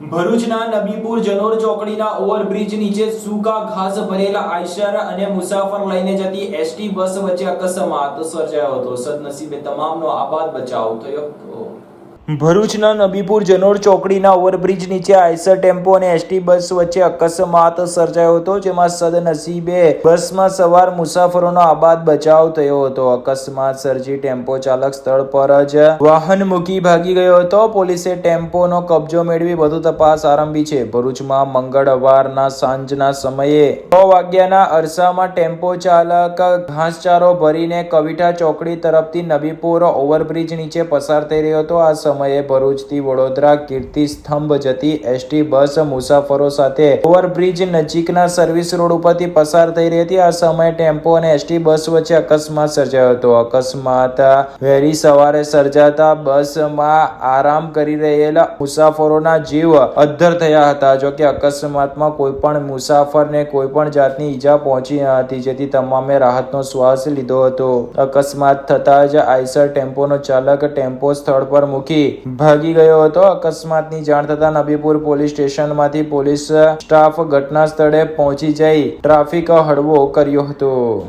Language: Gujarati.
ભરૂચના નબીપુર જનોર ચોકડીના ઓવરબ્રિજ નીચે સૂકા ઘાસ ભરેલા આઈશર અને મુસાફર લઈને જતી એસટી બસ વચ્ચે અકસ્માત સર્જાયો હતો. સદનસીબે તમામનો આબાદ બચાવ થયો હતો. ભરૂચના નબીપુર જનોર ચોકડીના ઓવરબ્રિજ નીચે આઈસર ટેમ્પો અને એસટી બસ વચ્ચે અકસ્માત સર્જાયો હતો, જેમાં સદનસીબે બસમાં સવાર મુસાફરોનો આબાદ બચાવ થયો હતો. અકસ્માત સર્જી ટેમ્પો ચાલક સ્થળ પર જ વાહન મૂકી ભાગી ગયો હતો. પોલીસે ટેમ્પોનો કબજો મેળવી વધુ તપાસ આરંભી છે. ભરૂચમાં મંગળવારના સાંજના સમયે છ વાગ્યાના અરસામાં ટેમ્પો ચાલક ઘાસચારો ભરીને કવિઠા ચોકડી તરફથી નબીપુર ઓવરબ્રિજ નીચે પસાર થઈ રહ્યો હતો. આ સમયે ભરૂચથી વડોદરા કીર્તિ સ્તંભ જતી એસટી બસ મુસાફરો સાથે ઓવરબ્રિજ નજીકના સર્વિસ રોડ ઉપરથી પસાર થઈ રહી હતી. આ સમયે ટેમ્પો અને એસટી બસ વચ્ચે અકસ્માત સર્જાયો હતો. અકસ્માત વહેલી સવારે સર્જાતા બસમાં આરામ કરી રહેલા મુસાફરોના જીવ અદ્ધર થયા હતા. જો કે અકસ્માતમાં કોઈ પણ મુસાફરને કોઈ પણ જાતની ઈજા પહોંચી ન હતી, જેથી તમામે રાહતનો શ્વાસ લીધો હતો. અકસ્માત થતા જ આઈસર ટેમ્પોનો ચાલક ટેમ્પો સ્થળ પર મૂકી ભાગી ગયો હતો. અકસ્માતની જાણ થતા નબીપુર પોલીસ સ્ટેશનમાંથી પોલીસ સ્ટાફ ઘટના સ્થળે પહોંચી જઈ ટ્રાફિક હળવો કર્યો હતો.